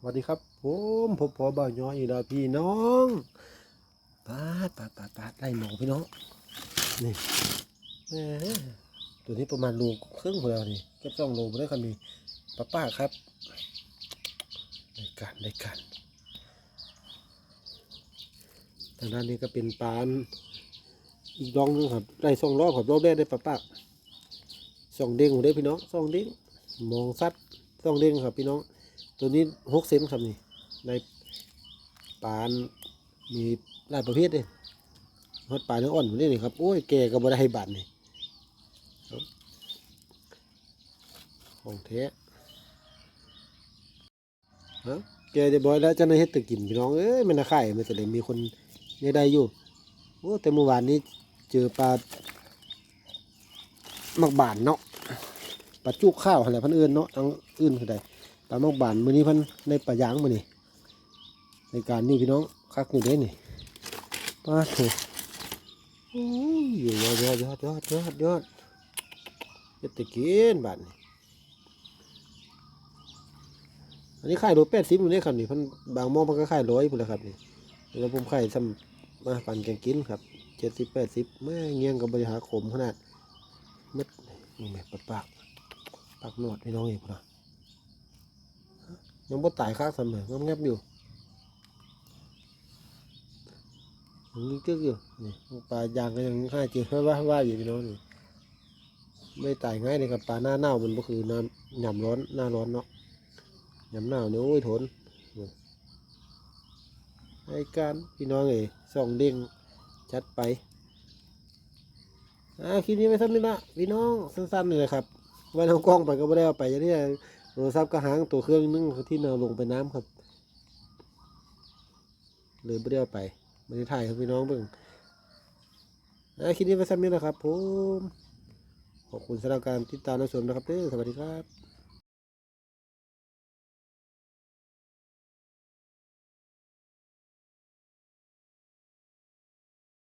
สวัสดีครับผมผมพอบ่าวย้อยอีกแล้วพี่น้องปาดปาดปาดปาดไล่หมอพี่น้องนี่แหมตัวนี้ประมาณโลครึ่งพอแล้วนี่เก็บสองโลไปได้ครับนี่ป้าป้าครับได้กันได้กันทางด้านนี้ก็เป็นปานอีกดองหนึงครับได้สองรอบครับรอบแรกได้ป้าป้าสองเด้งได้พี่น้องสองเด้งมองซัดสองเด้งครับพี่น้อง ตัวนี้หกเซนครับนี่ ในปานมีหลายประเภทเลยฮอดปลาเนื้ออ่อนนี่นี่ครับ โอ้ยแกก็บ่ได้ให้บาทนี่ของแท้ฮะแกจะบ่อยแล้วจะในเฮ็ดตึกกินพี่น้องเอ้ยมันน่าขายมันจะได้มีคนเนี่ยได้อยู่โอ้แต่เมื่อวานนี้เจอปลามักบานเนาะปลาจุกข้าวอะไรพันอื่นเนาะทั้งอื่นคือใด ปลาหมกบานมือนี้พันในปลายางมือนี้ในการนี่พี่น้องคักนี่เด้นี่ปลาโถโอ้ยอยู่ยอดยอดยอดยอดยอดยอดเฮ็ดแตะกินบาดนี่อันนี้ไขายโลแปดสิบอยู่นี่ครับนี่พันบางม้อมันก็ไขายร้อยพุ่นแหละครับนี่แล้วผมไขายซ้ำมาปั่นแกงกินครับเจ็ดสิบแปดสิบแม่เงี้ยงกับบริหารขมขนาดมัดนี่แม่ปากปากปากหนวดพี่น้องเองพุ่นนะ ยังบ่ตายค้างเสมองงับๆอยู่ยังนึกจึกอยู่นี่ปลายางก็ยังห้าจืดว่าว่าอยู่พี่น้องนี่ไม่ตายง่ายเลยกับปลาหน้าเน่ามันก็คือน้ำหย่ำร้อนหน้าร้อนเนาะหย่ำหนาเนี่ยโอ้ยทนนี่ให้การพี่น้องเอ๋ส่องเด้งจัดไปอ่าคลิปนี้ไว้สั้นนิดละพี่น้องสั้นๆเลยครับไว้เอากล้องไปก็ไม่ได้เอาไปอย่างนี้ โทรศัพท์ก็หางตัวเครื่องนึ่งที่เราลงไปน้ำครับเลยไม่ได้เอาไปไม่ได้ถ่ายครับพี่น้องเบิ่งอะคลิปนี้ไปซ้ำนี้นะครับผม ขอบคุณสำหรับการติดตามรับชมนะครับเด้อสวัสดีครับ